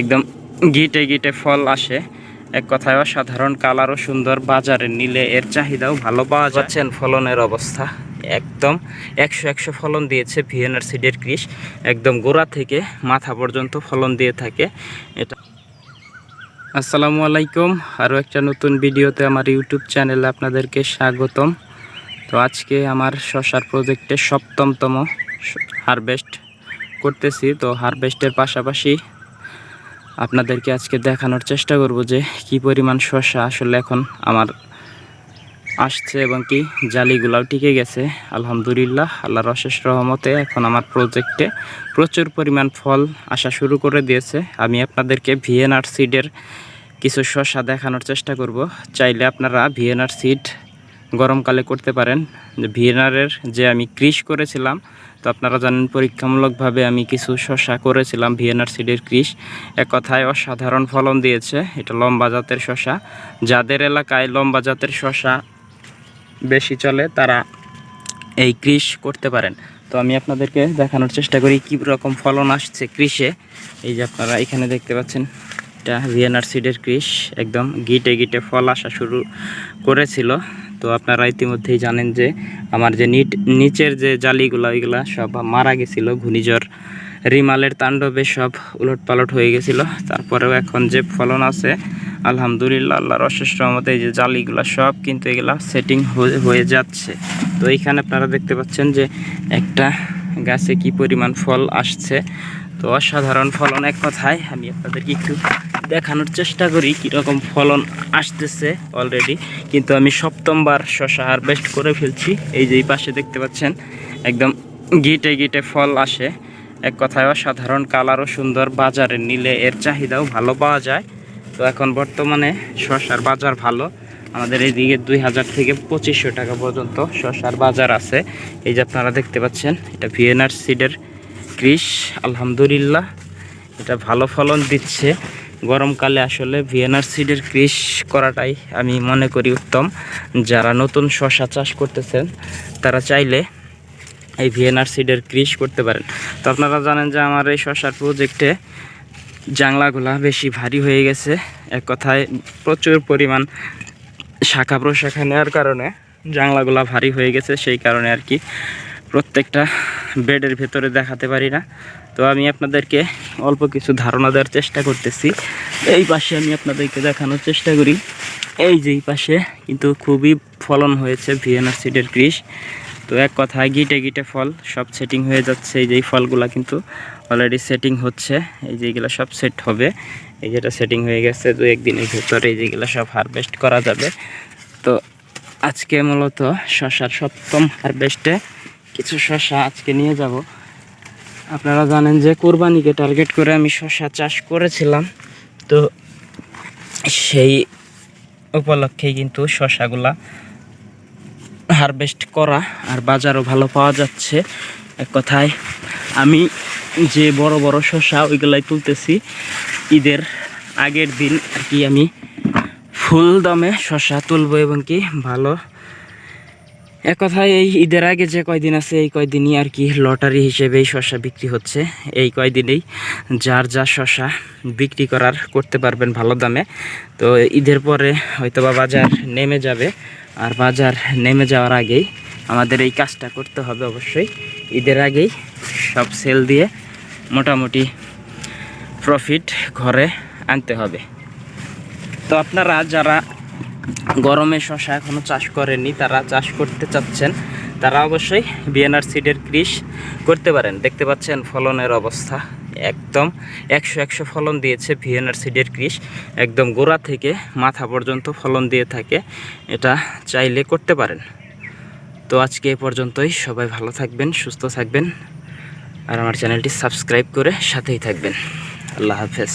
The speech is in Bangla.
একদম গিটে গিটে ফল আসে। এক কথায় অসাধারণ কালারও সুন্দর বাজারে নিলে এর চাহিদাও ভালো পাওয়া যাচ্ছেন ফলনের অবস্থা। একদম একশো একশো ফলন দিয়েছে ভিএনআর সিডের কৃষ একদম গোড়া থেকে মাথা পর্যন্ত ফলন দিয়ে থাকে। এটা আসসালামু আলাইকুম। আরও একটা নতুন ভিডিওতে আমার ইউটিউব চ্যানেলে আপনাদেরকে স্বাগতম। তো আজকে আমার শশার প্রজেক্টে সপ্তমতম হারভেস্ট করতেছি। তো হারভেস্টের পাশাপাশি আপনাদেরকে আজকে দেখানোর চেষ্টা করব যে কি পরিমাণ শশা আসলে এখন আমার আসছে এবং কি জালিগুলাও টিকে গেছে। আলহামদুলিল্লাহ, আল্লাহর অশেষ রহমতে এখন আমার প্রজেক্টে প্রচুর পরিমাণ ফল আসা শুরু করে দিয়েছে। আমি আপনাদেরকে ভিএনআর সিডের কিছু শশা দেখানোর চেষ্টা করব। চাইলে আপনারা ভিএনআর সিড গরমকালে করতে পারেন। যে ভিএনআরের যে আমি ক্রিস করেছিলাম তো আপনারা জানেন, পরীক্ষামূলকভাবে আমি কিছু শশা করেছিলাম ভিএনআর সিডের কৃষ এক কথায় অসাধারণ ফলন দিয়েছে, এটা লম্বা জাতের শশা যাদের এলাকায় লম্বা জাতের শশা বেশি চলে, তারা এই কৃষ করতে পারেন। তো আমি আপনাদেরকে দেখানোর চেষ্টা করি কী রকম ফলন আসছে কৃষে এই যে আপনারা এখানে দেখতে পাচ্ছেন, এটা ভিএনআর সিডের কৃষ একদম গিটে গিটে ফল আসা শুরু করেছিল। তো আপনারা ইতিমধ্যেই জানেন যে আমার যে নিট, নিচের যে জালিগুলো, ওইগুলো সব মারা গেছিল। ঘূর্ণিঝড়, রিমালের তাণ্ডবে সব উলট পালট হয়ে গেছিল। তারপরেও এখন যে ফলন আছে, আলহামদুলিল্লাহ, আল্লাহর অশেষ রহমতে এই যে জালিগুলো সব কিন্তু এগুলা সেটিং হয়ে যাচ্ছে। তো এইখানে আপনারা দেখতে পাচ্ছেন যে একটা গাছে কি পরিমাণ ফল আসছে। তো অসাধারণ ফলন এক কথায়, আমি আপনাদেরকে একটু দেখানোর চেষ্টা করি কীরকম ফলন আসতেছে অলরেডি কিন্তু আমি সপ্তমবার শশা হারভেস্ট করে ফেলছি। এই যে এই পাশে দেখতে পাচ্ছেন, একদম গিটে গিটে ফল আসে। এক কথায় অসাধারণ কালারও সুন্দর, বাজারে নিলে এর চাহিদাও ভালো পাওয়া যায়। তো এখন বর্তমানে শশার বাজার ভালো। আমাদের এইদিকে দুই হাজার থেকে পঁচিশশো টাকা পর্যন্ত শশার বাজার আছে। এই যে আপনারা দেখতে পাচ্ছেন, এটা ভিএনআর সিডের কৃষ আলহামদুলিল্লাহ। এটা ভালো ফলন দিচ্ছে। গরমকালে আসলে ভিএনআর সিডের কৃষ করাটাই আমি মনে করি উত্তম। যারা নতুন শশা চাষ করতেছেন, তারা চাইলে এই ভিএনআর সিডের কৃষ করতে পারেন। তো আপনারা জানেন যে আমার এই শশার প্রজেক্টে জাংলাগুলা বেশি ভারী হয়ে গেছে। এক কথায় প্রচুর পরিমাণ শাখা প্রশাখা নেওয়ার কারণে জাংলাগুলা ভারী হয়ে গেছে, সেই কারণে আর কি। প্রত্যেকটা বেডের ভেতরে দেখাতে পারি না। তো আমি আপনাদেরকে অল্প কিছু ধারণা দেওয়ার চেষ্টা করতেছি। এই পাশে আমি আপনাদেরকে দেখানোর চেষ্টা করি। এই যে পাশে কিন্তু খুবই ফলন হয়েছে ভিএনআর সিডের কৃষ তো এক কথায় গিটে গিটে ফল সব সেটিং হয়ে যাচ্ছে। এই যে এই ফলগুলা কিন্তু অলরেডি সেটিং হচ্ছে। এই যে এগুলো সব সেট হবে। এই যেটা সেটিং হয়ে গেছে দু একদিনের ভেতরে। এই যেগুলো সব হারভেস্ট করা যাবে। তো আজকে মূলত শশার সপ্তম হারভেস্টে কিছু শশা আজকে নিয়ে যাব। আপনারা জানেন যে কোরবানিকে টার্গেট করে আমি শশা চাষ করেছিলাম। তো সেই উপলক্ষেই কিন্তু শশাগুলা হারভেস্ট করা আর বাজারও ভালো পাওয়া যাচ্ছে। এক কথায় আমি যে বড় বড় শসা ওইগুলাই তুলতেছি, ঈদের আগের দিন আর কি আমি ফুল দামে শসা তুলবো এবং কি ভালো এক কথায় এই ঈদের আগে যে কয়দিন আছে, এই কয়দিনই আর কি লটারি হিসেবে এই শসা বিক্রি হচ্ছে। এই কয়দিনেই যার যা শসা বিক্রি করার করতে পারবেন ভালো দামে। তো ঈদের পরে হয়তোবা বাজার নেমে যাবে। আর বাজার নেমে যাওয়ার আগেই আমাদের এই কাজটা করতে হবে অবশ্যই। ঈদের আগেই সব সেল দিয়ে মোটামুটি প্রফিট ঘরে আনতে হবে। তো আপনারা যারা গরমে শশা এখনও চাষ করেননি তারা চাষ করতে চাচ্ছেন। তারা অবশ্যই বিএনআর সিডের কৃষ করতে পারেন। দেখতে পাচ্ছেন ফলনের অবস্থা। একদম একশো একশো ফলন দিয়েছে ভিএনআর সিডের কৃষ। একদম গোড়া থেকে মাথা পর্যন্ত ফলন দিয়ে থাকে। এটা চাইলে করতে পারেন। তো আজকে এ পর্যন্তই। সবাই ভালো থাকবেন, সুস্থ থাকবেন। আর আমার চ্যানেলটি সাবস্ক্রাইব করে সাথেই থাকবেন। আল্লাহ হাফেজ।